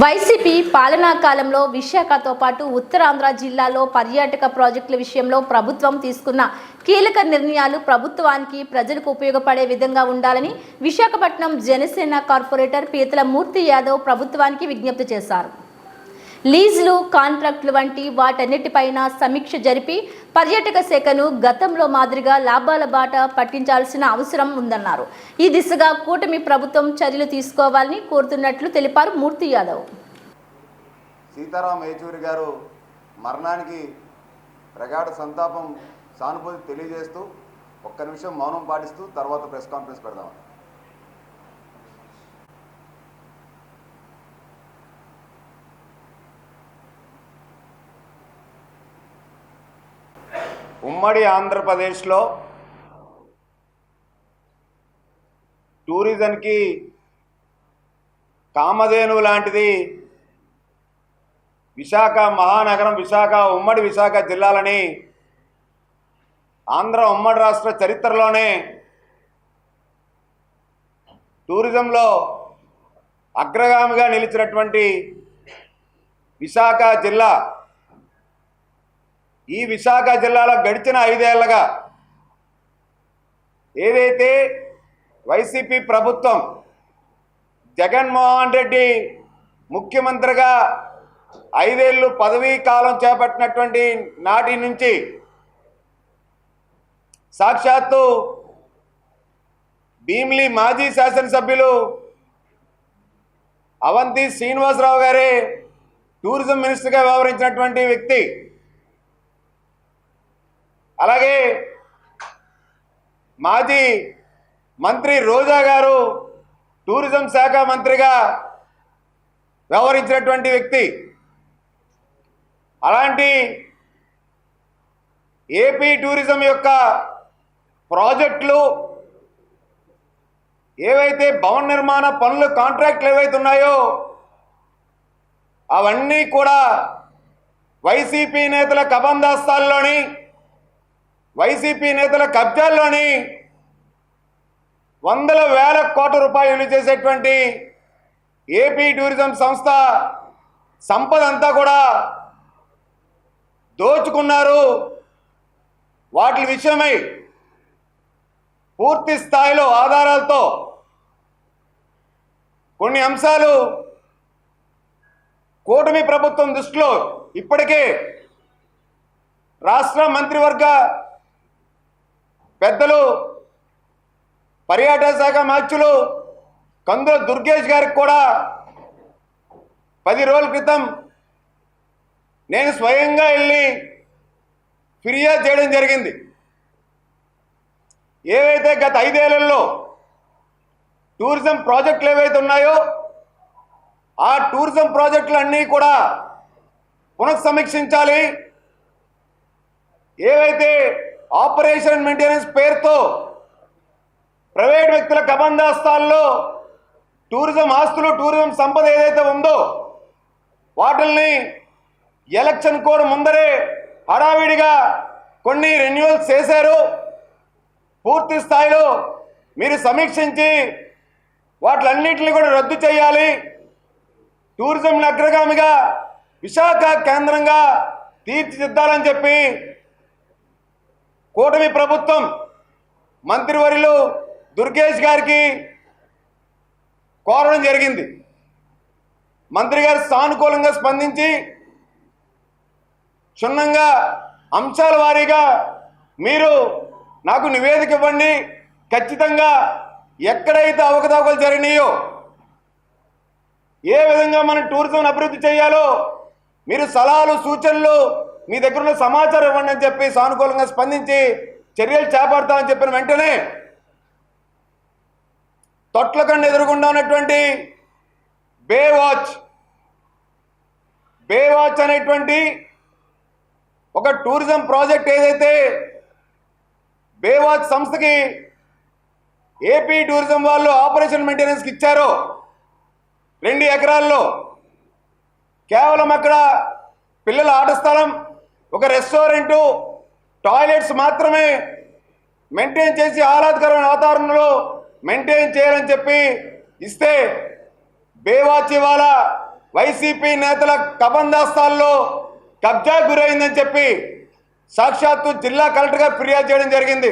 YCP పాలనా కాలంలో విశాఖతో పాటు ఉత్తరాంధ్ర జిల్లాలో పర్యాటక ప్రాజెక్టుల విషయంలో ప్రభుత్వం తీసుకున్న కీలక నిర్ణయాలు ప్రభుత్వానికి ప్రజలకు ఉపయోగపడే విధంగా ఉండాలని విశాఖపట్నం జనసేన కార్పొరేటర్ పీతల మూర్తి యాదవ్ ప్రభుత్వానికి విజ్ఞప్తి చేశారు. లీజులు కాంట్రాక్టులు వంటి వాటన్నిటిపైన సమీక్ష జరిపి పర్యాటక శాఖను గతంలో మాదిరిగా లాభాల బాట పట్టించాల్సిన అవసరం ఉందన్నారు. ఈ దిశగా కూటమి ప్రభుత్వం చర్యలు తీసుకోవాలని కోరుతున్నట్లు తెలిపారు మూర్తి యాదవ్. సీతారాం ఏచూరి గారు మరణానికి ప్రగాఢ సంతాపం సానుభూతి తెలియజేస్తూ ఒక్క నిమిషం మౌనం పాటిస్తూ తర్వాత ప్రెస్ కాన్ఫరెన్స్ పెడదాం. ఉమ్మడి ఆంధ్రప్రదేశ్లో టూరిజంకి కామధేనువు లాంటిది విశాఖ మహానగరం విశాఖ ఉమ్మడి విశాఖ జిల్లాలని ఆంధ్ర ఉమ్మడి రాష్ట్ర చరిత్రలోనే టూరిజంలో అగ్రగామిగా నిలిచినటువంటి విశాఖ జిల్లా ఈ విశాఖ జిల్లాలో గడిచిన ఐదేళ్ళగా ఏదైతే వైసీపీ ప్రభుత్వం జగన్మోహన్ రెడ్డి ముఖ్యమంత్రిగా ఐదేళ్ళు పదవీ కాలం చేపట్టినటువంటి నాటి నుంచి సాక్షాత్తు భీమ్లీ మాజీ శాసనసభ్యులు అవంతి శ్రీనివాసరావు గారే టూరిజం మినిస్టర్గా వ్యవహరించినటువంటి వ్యక్తి. అలాగే మాజీ మంత్రి రోజా గారు టూరిజం శాఖ మంత్రిగా వ్యవహరించినటువంటి వ్యక్తి. అలాంటి ఏపీ టూరిజం యొక్క ప్రాజెక్టులు ఏవైతే భవన నిర్మాణ పనులు కాంట్రాక్ట్లు ఏవైతే ఉన్నాయో అవన్నీ కూడా వైసీపీ నేతల కబందాస్తాల్లోని వైసీపీ నేతల కబ్జాల్లోని వందల వేల కోట్ల రూపాయలు చేసేటువంటి ఏపీ టూరిజం సంస్థ సంపద అంతా కూడా దోచుకున్నారు. వాటి విషయమై పూర్తి స్థాయిలో ఆధారాలతో కొన్ని అంశాలు కూటమి ప్రభుత్వం దృష్టిలో ఇప్పటికే రాష్ట్ర మంత్రివర్గ పెద్దలు పర్యాటక శాఖ మార్చులు కందుల దుర్గేష్ గారికి కూడా పది రోజుల క్రితం నేను స్వయంగా వెళ్ళి ఫిర్యాదు చేయడం జరిగింది. ఏవైతే గత ఐదేళ్ళలో టూరిజం ప్రాజెక్టులు ఏవైతే ఉన్నాయో ఆ టూరిజం ప్రాజెక్టులు అన్నీ కూడా పునఃసమీక్షించాలి. ఏవైతే ఆపరేషన్ మెయింటెనెన్స్ పేరుతో ప్రైవేట్ వ్యక్తుల కబందాస్తాల్లో టూరిజం ఆస్తులు టూరిజం సంపద ఏదైతే ఉందో వాటిల్ని ఎలక్షన్ కోడ్ ముందరే హడావిడిగా కొన్ని రెన్యువల్స్ చేశారు. పూర్తి స్థాయిలో మీరు సమీక్షించి వాటిలన్నింటినీ కూడా రద్దు చేయాలి. టూరిజంని అగ్రగామిగా విశాఖ కేంద్రంగా తీర్చిదిద్దాలని చెప్పి కూటమి ప్రభుత్వం మంత్రివర్యులు దుర్గేష్ గారికి కోరడం జరిగింది. మంత్రి గారు సానుకూలంగా స్పందించి క్షుణ్ణంగా అంశాల వారీగా మీరు నాకు నివేదిక ఇవ్వండి. ఖచ్చితంగా ఎక్కడైతే అవకతవకలు జరిగినాయో ఏ విధంగా మనం టూరిజం అభివృద్ధి చేయాలో మీరు సలహాలు సూచనలు మీ దగ్గర ఉన్న సమాచారం ఇవ్వండి అని చెప్పి సానుకూలంగా స్పందించి చర్యలు చేపడతామని చెప్పిన వెంటనే తొట్లకండ ఎదురుగుండా ఉన్నటువంటి బే వాచ్ బే వాచ్ అనేటువంటి ఒక టూరిజం ప్రాజెక్ట్ ఏదైతే బే వాచ్ సంస్థకి ఏపీ టూరిజం వాళ్ళు ఆపరేషన్ మెయింటెనెన్స్కి ఇచ్చారో రెండు ఎకరాల్లో కేవలం అక్కడ పిల్లల ఆట స్థలం ఒక రెస్టారెంటు టాయిలెట్స్ మాత్రమే మెయింటైన్ చేసి ఆహ్లాదకరమైన వాతావరణంలో మెయింటైన్ చేయాలని చెప్పి ఇస్తే బేవాచి వాళ్ళ వైసీపీ నేతల కబందాస్తాల్లో కబ్జా గురైందని చెప్పి సాక్షాత్తు జిల్లా కలెక్టర్ గారు ఫిర్యాదు చేయడం జరిగింది.